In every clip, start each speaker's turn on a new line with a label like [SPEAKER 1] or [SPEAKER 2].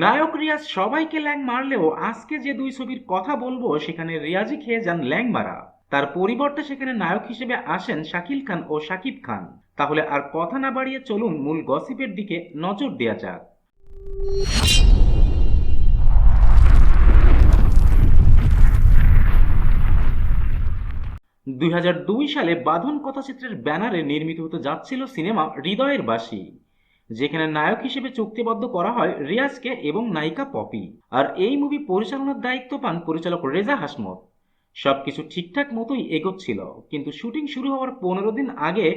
[SPEAKER 1] নায়ক রিয়াজ সবাইকে ল্যাং মারলেও আজকে যে দুই ছবির কথা বলব, সেখানে রিয়াজই খেয়ে যান ল্যাং মারা। তার পরিবর্তে সেখানে নায়ক হিসেবে আসেন শাকিল খান ও শাকিব খান। তাহলে আর কথা না বাড়িয়ে চলুন মূল গসিপের দিকে নজর দেওয়া যাক। দুই হাজার দুই সালে বাঁধন কথাচিত্রের ব্যানারে নির্মিত হতে যাচ্ছিল সিনেমা হৃদয়ের বাসী। যেখানে নায়ক হিসেবে চুক্তিবদ্ধ করা হয় রিয়াজকে এবং নায়িকা পপি। আর এই মুভি পরিচালনার দায়িত্ব পান পরিচালক রেজা হাসমত। সবকিছু ঠিকঠাক মতোই এগোচ্ছিল, কিন্তু শুটিং শুরু হওয়ার পনেরো দিন আগে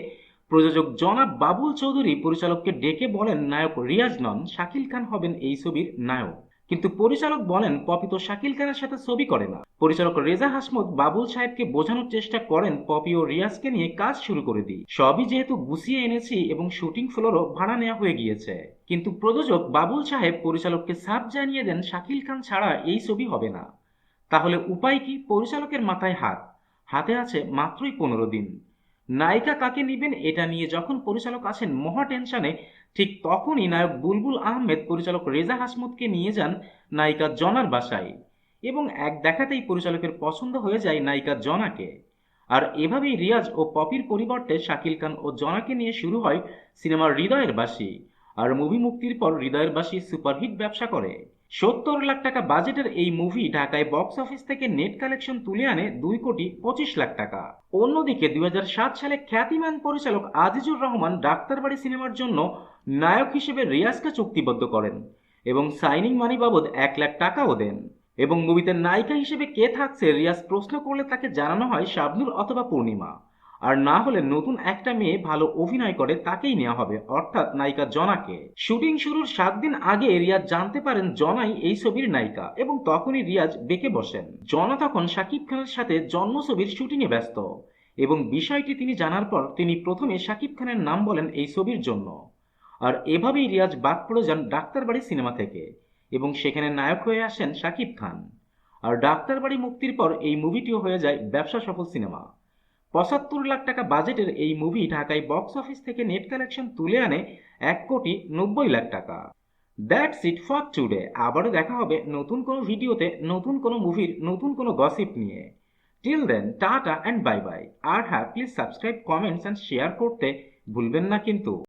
[SPEAKER 1] প্রযোজক জনাব বাবুল চৌধুরী পরিচালককে ডেকে বলেন, নায়ক রিয়াজ নন, শাকিল খান হবেন এই ছবির নায়ক। কিন্তু পরিচালক বলেন, পপি তো শাকিল খানের সাথে ছবি করে না। পরিচালক রেজা হাসমত বাবুল সাহেবকে বোঝানোর চেষ্টা করেন, পপি ও রিয়াজকে নিয়ে কাজ শুরু করে দিই। সবই যেহেতু গুছিয়ে এনেছি এবং শুটিং ফ্লোরও ভাড়া নেওয়া হয়ে গিয়েছে। কিন্তু প্রযোজক বাবুল সাহেব পরিচালককে সাফ জানিয়ে দেন, শাকিল খান ছাড়া এই ছবি হবে না। তাহলে উপায় কি? পরিচালকের মাথায় হাত। হাতে আছে মাত্রই পনেরো দিন। নায়িকা কাকে নিবেন এটা নিয়ে যখন পরিচালক আছেন, মহা টেনশনে, ঠিক তখনই নায়ক বুলবুল আহমেদ পরিচালক রেজা হাসমতকে নিয়ে যান নায়িকা জনার বাসায়। এবং এক দেখাতেই পরিচালকের পছন্দ হয়ে যায় নায়িকা জনাকে। আর এভাবেই রিয়াজ ও পপির পরিবর্তে শাকিল খান ও জনাকে নিয়ে শুরু হয় সিনেমার হৃদয়ের বাসী। আর মুভি মুক্তির পর হৃদয়ের বাসী সুপারহিট ব্যবসা করে। সত্তর লাখ টাকা বাজেটের এই মুভি ঢাকায় বক্স অফিস থেকে নেট কালেকশন তুলে আনে দুই কোটি পঁচিশ লাখ টাকা। অন্যদিকে দুই সাত সালে খ্যাতিমান পরিচালক আজিজুর রহমান ডাক্তারবাড়ি সিনেমার জন্য নায়ক হিসেবে রিয়াজকে চুক্তিবদ্ধ করেন এবং সাইনিং মানি বাবদ এক লাখ টাকাও দেন। এবং মুভিতে নায়িকা হিসেবে কে থাকছে রিয়াজ প্রশ্ন করলে তাকে জানানো হয় শাবনুর অথবা পূর্ণিমা। আর না হলে নতুন একটা মেয়ে ভালো অভিনয় করে তাকেই নেওয়া হবে, অর্থাৎ নায়িকা জনাকে। শুটিং শুরুর সাত দিন আগে রিয়াজ জানতে পারেন জনাই এই ছবির নায়িকা এবং তখনই রিয়াজ বেঁকে বসেন। জনা তখন শাকিব খানের সাথে জন্ম ছবির শুটিংয়ে ব্যস্ত এবং বিষয়টি তিনি জানার পর তিনি প্রথমে শাকিব খানের নাম বলেন এই ছবির জন্য। আর এভাবেই রিয়াজ বাদ পড়ে যান ডাক্তারবাড়ি সিনেমা থেকে এবং সেখানে নায়ক হয়ে আসেন শাকিব খান। আর ডাক্তারবাড়ি মুক্তির পর এই মুভিটিও হয়ে যায় ব্যবসা সফল সিনেমা। পঁচাত্তর লাখ টাকা বাজেটের এই মুভি ঢাকায় বক্স অফিস থেকে নেট কালেকশন তুলে আনে এক কোটি নব্বই লাখ টাকা। দ্যাটস ইট ফর টুডে আবারও দেখা হবে নতুন কোনো ভিডিওতে, নতুন কোনো মুভির নতুন কোনো গসিপ নিয়ে। Till then tata and bye bye আর হ্যাঁ please subscribe comments and share করতে ভুলবেন না কিন্তু।